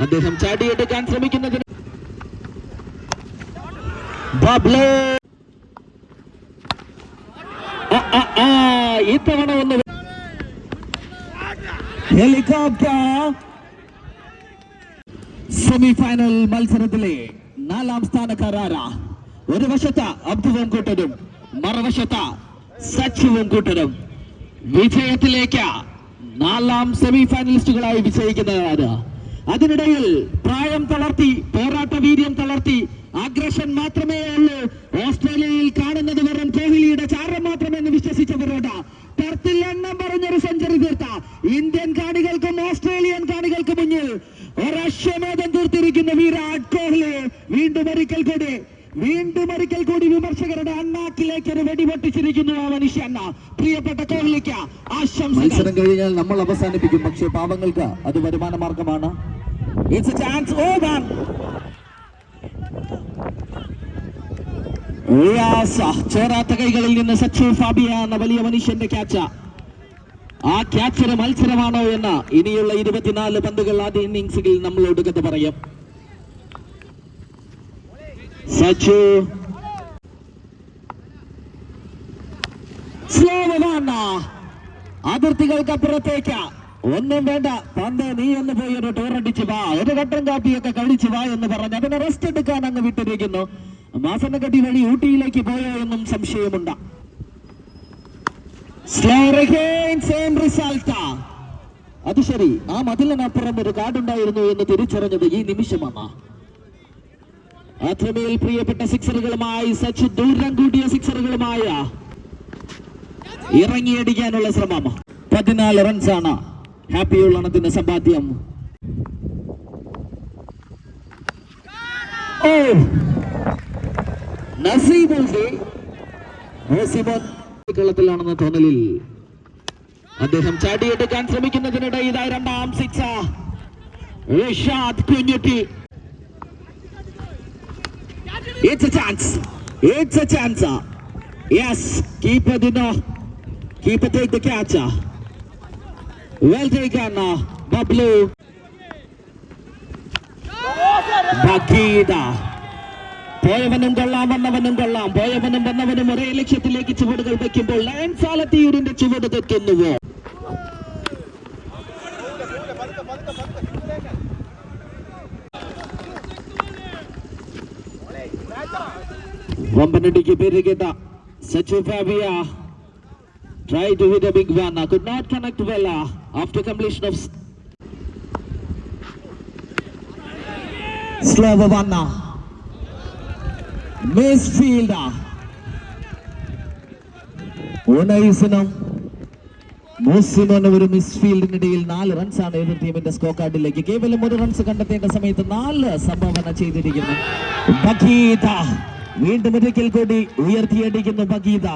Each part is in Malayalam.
അദ്ദേഹം ചാടിയെടുക്കാൻ ശ്രമിക്കുന്നതിന് ഇത്തവണ ഒന്ന് ഹെലികോപ്റ്റർ സെമിഫൈനൽ മത്സരത്തിലെ നാലാം സ്ഥാനക്കാരാര ഒരു വശത്ത് അബ്ദുവും കൂട്ടരും മറുവശത്ത് സച്ചുവും കൂട്ടരും വിജയത്തിലേക്ക് നാലാം സെമി ഫൈനലിസ്റ്റുകളായി വിജയിക്കുന്നതാണ് അതിനിടയിൽ പ്രായം തളർത്തി പോരാട്ട വീര്യം തളർത്തി അഗ്രഷൻ മാത്രമേ ഉള്ളൂ. ഓസ്ട്രേലിയയിൽ കാണുന്നത് വെറും കോഹ്ലിയുടെ ചാരം മാത്രമെന്ന് വിശ്വസിച്ചവരോട് ടർത്തിൽ എണ്ണം പറഞ്ഞൊരു സെഞ്ചുറി തീർത്ത. ഇന്ത്യൻ കാണികൾക്കും ഓസ്ട്രേലിയൻ കാണികൾക്കും മുന്നിൽ ഒരശ്വമേധം തീർത്തിരിക്കുന്ന വിരാട് കോഹ്ലി. വീണ്ടും ഒരിക്കൽ കൂടി വീണ്ടും ഒരിക്കൽ കൂടി വിമർശകരുടെ അണ്ണാക്കിലേക്ക് ഒരു വെടിപൊട്ടിച്ചിരിക്കുന്നു ആ മനുഷ്യൻ പ്രിയപ്പെട്ട കോഹ്ലിക്ക് ആശംസ മത്സരം കഴിഞ്ഞാൽ നമ്മൾ അവസാനിപ്പിക്കും. പക്ഷേ പാവങ്ങൾക്ക് അത് വരുമാന മാർഗമാണ് ഇറ്റ്സ് chance ചാൻസ് ഓവർ ചേരാത്ത കൈകളിൽ നിന്ന് സച്ചു ഫാബിയ എന്ന വലിയ മനുഷ്യന്റെ ക്യാച്ച് ആ ക്യാച്ച് ഒരു മത്സരമാണോ എന്ന് ഇനിയുള്ള ഇരുപത്തിനാല് പന്തുകൾ ആദ്യ ഇന്നിംഗ്സിൽ നമ്മളോട് കഥ പറയും. സച്ചു. അതിർത്തികൾക്ക് അതിർത്തികൾക്കപ്പുറത്തേക്ക് ഒന്നും വേണ്ട. പന്ത് നീ എന്ന് പോയി ഒരു ടൂറടിച്ച് വാ. ഒരു കട്ടൻ കാപ്പിയൊക്കെ കഴിച്ചു വാ എന്ന് പറഞ്ഞ് അതിനെ റെസ്റ്റ് എടുക്കാൻ അങ്ങ് വിട്ടിരിക്കുന്നു. മാസനക്കട്ടി വഴി ഊട്ടിയിലേക്ക് പോയോ എന്നും സംശയമുണ്ട്. അത് ശരി. ആ മതിലിനപ്പുറം ഒരു കാടുണ്ടായിരുന്നു എന്ന് തിരിച്ചറിഞ്ഞത് ഈ നിമിഷമാണ്. അത്രമേൽ പ്രിയപ്പെട്ട സിക്സറുകളുമായി സച്ച് ദൂരം കൂട്ടിയ സിക്സറുകളുമായ ഇറങ്ങിയടിക്കാനുള്ള ശ്രമം. പതിനാല് റൺസാണ് ഹാപ്പി ഉള്ളണത്തിന്റെ സമ്പാദ്യം ഓ കളത്തിലാണെന്ന തോന്നലിൽ അദ്ദേഹം ചാടിയെടുക്കാൻ ശ്രമിക്കുന്നതിനിടെ ഇതായി രണ്ടാം six Kunjutty It's a chance. It's a chance. Yes. Well taken, uh, Bablu. Bakida. പോയവനും കൊള്ളാം വന്നവനും കൊള്ളാം. പോയവനും വന്നവനും ഒരേ ലക്ഷ്യത്തിലേക്ക് ചുവടുകൾ വെക്കുമ്പോൾ ലയൻ സാലത്തീരിന്റെ ചുവട് തെറ്റുന്നുവോ വമ്പനടിക്ക് പേര് കേട്ട Sachu Fabia. Try hit a big one. Could not connect well. uh, after completion of one misfield ഉണൈസിനും മൂസിമോനും ഒരു മിസ്ഫീൽഡിനിടയിൽ നാല് റൺസാണ് എതിർ ടീമിന്റെ സ്കോർ കാർഡിലേക്ക്. കേവലം ഒരു റൺസ് കണ്ടെത്തേണ്ട സമയത്ത് നാല് സംഭാവന ചെയ്തിരിക്കുന്നു. ബഗീത വീണ്ടും ഒരിക്കൽ കൂടി ഉയർത്തിയടിക്കുന്നു ബഗീത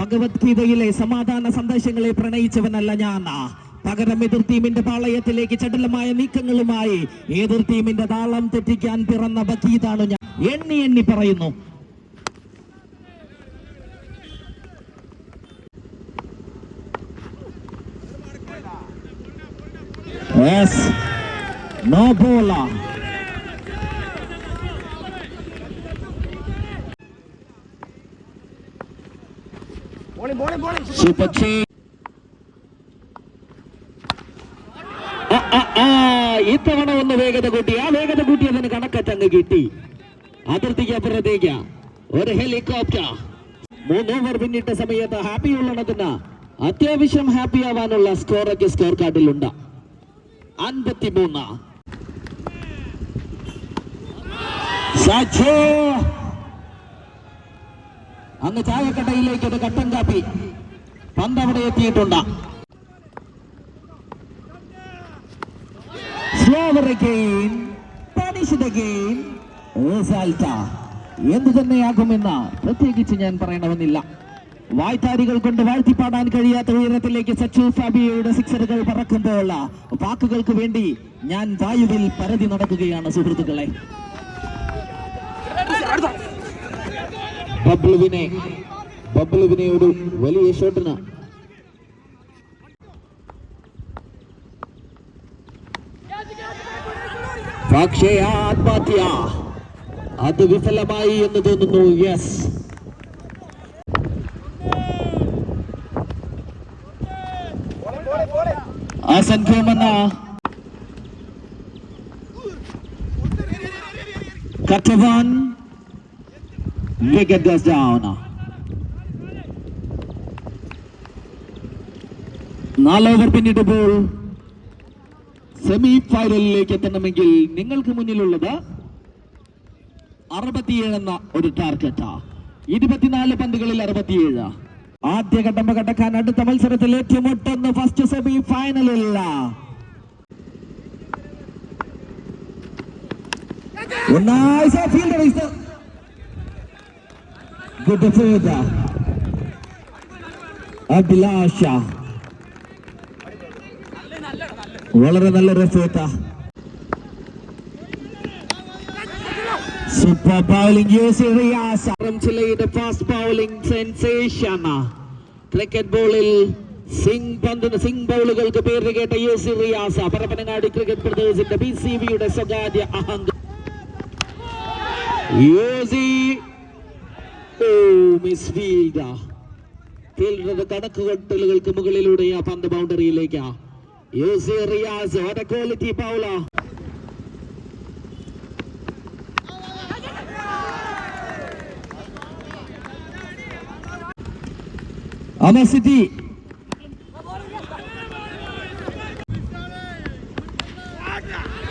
ഭഗവത്ഗീതയിലെ സമാധാന സന്ദേശങ്ങളെ പ്രണയിച്ചവനല്ല ഞാൻ പകരം എതിർ ടീമിന്റെ പാളയത്തിലേക്ക് ചടുലമായ നീക്കങ്ങളുമായി എതിർ ടീമിന്റെ താളം തെറ്റിക്കാൻ പിറന്ന ബക്കീതാണ് ഞാൻ എണ്ണി എണ്ണി പറയുന്നു. No bowler. Super Ch- ആ, ആ, ആ, ഇത്തവണ ഒന്ന് വേഗത കൂട്ടി ആ വേഗത കൂട്ടിയതിന് കണക്കറ്റങ്ങ് കിട്ടി. അതിർത്തിക്ക് അപ്പുറത്തേക്ക്. ഒരു ഹെലികോപ്റ്റർ. മൂന്ന് ഓവർ പിന്നിട്ട സമയത്ത് ഹാപ്പി ഉള്ളണത്തിന് അത്യാവശ്യം ഹാപ്പി ആവാനുള്ള സ്കോറൊക്കെ സ്കോർ കാർഡിലുണ്ട്. അൻപത്തിമൂന്ന്. സച്ചോ! അന്ന് ചായക്കടയിലേക്ക് ഒരു കട്ടൻ കാപ്പി. പന്ത് അവിടെ എത്തിയിട്ടുണ്ട്. Slower again, punished again, result. എന്തു തന്നെയാകുമെന്ന് പ്രത്യേകിച്ച് ഞാൻ പറയണമെന്നില്ല വായ്ത്താരികൾ കൊണ്ട് വാഴ്ത്തിപ്പാടാൻ കഴിയാത്ത ഉയരത്തിലേക്ക് സച്ചു ഫാബിയയുടെ സിക്സറുകൾ പറക്കുമ്പോൾ വാക്കുകൾക്ക് വേണ്ടി ഞാൻ വായുവിൽ പരതി നടക്കുകയാണ് സുഹൃത്തുക്കളെ ബബ്ലുവിനെ ബബ്ലുവിനെ ഒരു വലിയ ഷോട്ടിന് പക്ഷേ ആ ആത്മഹത്യ അത് വിഫലമായി എന്ന് തോന്നുന്നു. യെസ് അസംഖ്യമെന്ന കറ്റവാൻ wicket goes down. നാല് ഓവർ പിന്നിട്ടപ്പോൾ സെമി ഫൈനലിലേക്ക് എത്തണമെങ്കിൽ നിങ്ങൾക്ക് മുന്നിലുള്ളത് അറുപത്തിയേഴ് എന്ന ഒരു ടാർഗറ്റാ ഇരുപത്തിനാല് പന്തുകളിൽ അറുപത്തിയേഴ്. ആദ്യ ഘട്ടം കടക്കാൻ അടുത്ത മത്സരത്തിൽ ഏറ്റുമുട്ടുന്ന ഫസ്റ്റ് സെമി ഫൈനലില്ല ഗുഡ്. അഭിലാഷ. വളരെ നല്ല എഫേർട്ടാ സൂപ്പർ ബൗളിംഗ് യൂസ് റിയാസ് ചിലയുടെ ഫാസ്റ്റ് ബൗളിംഗ് സെൻസേഷൻ ക്രിക്കറ്റ് ബോളിൽ സിംഗ് പന്തിന് സിംഗ് ബൗളുകൾക്ക് പേര് കേട്ട യൂസി റിയാസ പരപ്പനങ്ങാടി ക്രിക്കറ്റ് ബ്രദേഴ്സിന്റെ ബി സി ബിയുടെ സ്വകാര്യ അഹങ്ക യൂസി ഫീൽഡ ഫീൽഡറുടെ കണക്കുകൂട്ടലുകൾക്ക് മുകളിലൂടെ ആ പന്ത് ബൗണ്ടറിയിലേക്ക് Riaz, what a quality bowler. Ama City.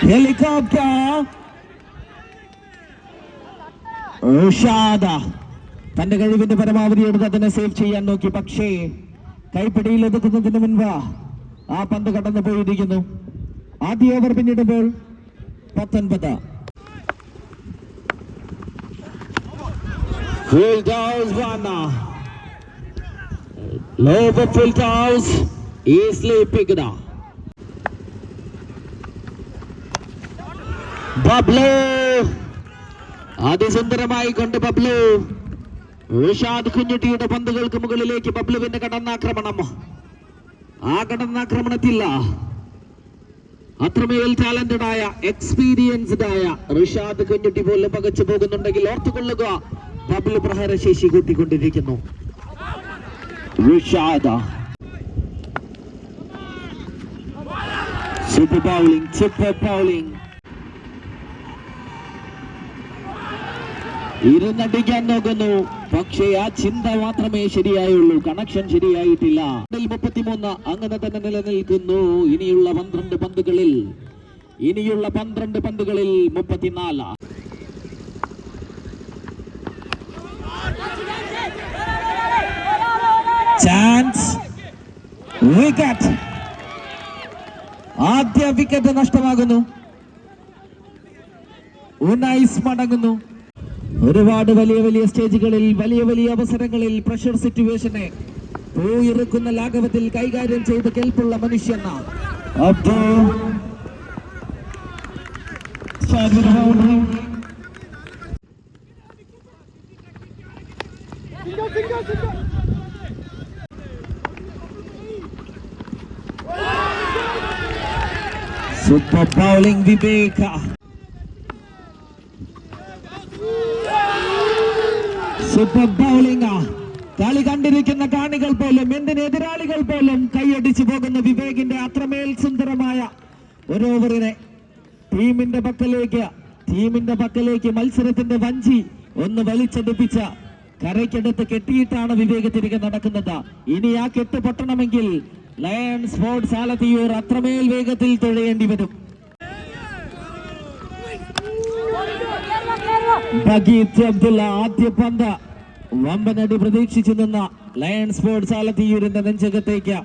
Helicopter ഉഷാദ തന്റെ കഴിവിന്റെ പരമാവധി എടുത്ത് അതിനെ സേവ് ചെയ്യാൻ നോക്കി പക്ഷേ കൈപ്പിടിയിൽ ഒതുക്കുന്നതിന് മുൻപ് ആ പന്ത് കടന്നു പോയിരിക്കുന്നു. ആദ്യ ഓവർ പിന്നിടുമ്പോൾ പത്തൊൻപത്. ഫുൾ. ബബ്ലു അതിസുന്ദരമായി കൊണ്ട് ബബ്ലു വിഷാദ് കുഞ്ഞുട്ടിയുടെ പന്തുകൾക്ക് മുകളിലേക്ക് ബബ്ലുവിന്റെ കടന്നാക്രമണം. ആ കടന്നാക്രമണത്തിൽ അത്രമേൽ ടാലന്റഡ് ആയ എക്സ്പീരിയൻസ്ഡ് ആയ ഋഷാദ് കുഞ്ഞുട്ടി പോലും പകച്ചു പോകുന്നുണ്ടെങ്കിൽ ഓർത്തുകൊള്ളുക ബബിൾ പ്രഹരശേഷി കൂട്ടിക്കൊണ്ടിരിക്കുന്നു. ബൗളിംഗ് ബൗളിംഗ് ഇരുന്നടിക്കാൻ നോക്കുന്നു. പക്ഷേ ആ ചിന്ത മാത്രമേ ശരിയായുള്ളൂ. കണക്ഷൻ ശരിയായിട്ടില്ല. മുപ്പത്തിമൂന്ന് അങ്ങനെ തന്നെ നിലനിൽക്കുന്നു. ഇനിയുള്ള പന്ത്രണ്ട് പന്തുകളിൽ ഇനിയുള്ള പന്ത്രണ്ട് പന്തുകളിൽ മുപ്പത്തിനാല്. ചാൻസ് വിക്കറ്റ് ആദ്യ വിക്കറ്റ് നഷ്ടമാകുന്നു. ഉനൈസ് മടങ്ങുന്നു. ഒരുപാട് വലിയ വലിയ സ്റ്റേജുകളിൽ വലിയ വലിയ അവസരങ്ങളിൽ പ്രഷർ സിറ്റുവേഷനെ പോയിറക്കുന്ന ലാഘവത്തിൽ കൈകാര്യം ചെയ്ത് കേൾപ്പുള്ള മനുഷ്യൻ. അബ്ദു. സൂപ്പർ ബൗളിംഗ് വിവേക സൂപ്പർ ബൗളിംഗ് കളി കണ്ടിരിക്കുന്ന കാണികൾ പോലും എന്തിന് എതിരാളികൾ പോലും കൈയടിച്ചു പോകുന്ന വിവേകിന്റെ അത്രമേൽ സുന്ദരമായ ഒരു ഓവറിനെ ടീമിന്റെ പക്കലേക്ക് ടീമിന്റെ പക്കലേക്ക് മത്സരത്തിന്റെ വഞ്ചി ഒന്ന് വലിച്ചെടുപ്പിച്ച കരയ്ക്കടുത്ത് കെട്ടിയിട്ടാണ് വിവേക് തിരികെ നടക്കുന്നത്. ഇനി ആ കെട്ട് പൊട്ടണമെങ്കിൽ ലയൺ സ്പോർട്സ് ആലത്തിയൂർ അത്രമേൽ വേഗത്തിൽ തുഴയേണ്ടി വരും. ബഗീത്ത് അബ്ദുള്ള ആദ്യ പന്ത്. വമ്പനടി പ്രതീക്ഷിച്ചു നിന്ന ലയൺ സ്പോർട്സ് ആലത്തിയൂരിന്റെ നെഞ്ചകത്തേക്ക്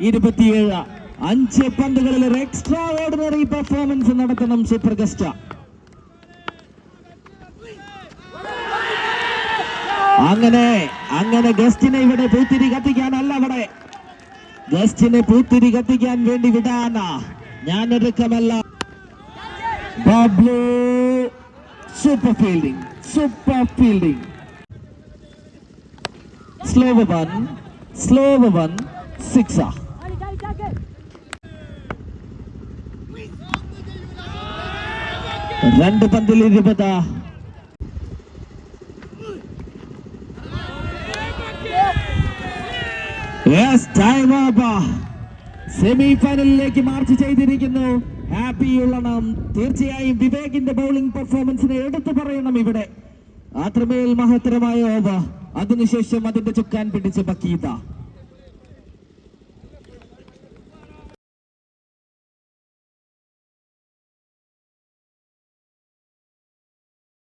ഇരുപത്തിയേഴ് അഞ്ച് പന്തുകളിൽ ഒരു എക്സ്ട്രാ ഓർഡിനറി പെർഫോമൻസ് നടത്തണം സൂപ്പർ ഗസ്റ്റ അങ്ങനെ അങ്ങനെ ഗസ്റ്റിനെ ഇവിടെ പൂത്തിരി കത്തിക്കാനല്ല അവിടെ. ഗസ്റ്റിനെ പൂത്തിരി കത്തിക്കാൻ വേണ്ടി വിടാന ഞാൻ ഒരുക്കമല്ല Bablu super fielding super fielding slow one slow one six. രണ്ട് പന്തിൽ ഇരുപത്. സെമി ഫൈനലിലേക്ക് മാർച്ച് ചെയ്തിരിക്കുന്നു. ഹാപ്പി ഉള്ളണം. തീർച്ചയായും വിവേകിന്റെ ബൗളിംഗ് പെർഫോമൻസിനെ എടുത്തു പറയണം ഇവിടെ. അത്രമേൽ മഹത്തരമായ ഓവർ അതിനുശേഷം അതിന്റെ ചുക്കാൻ പിടിച്ച് ബക്കീത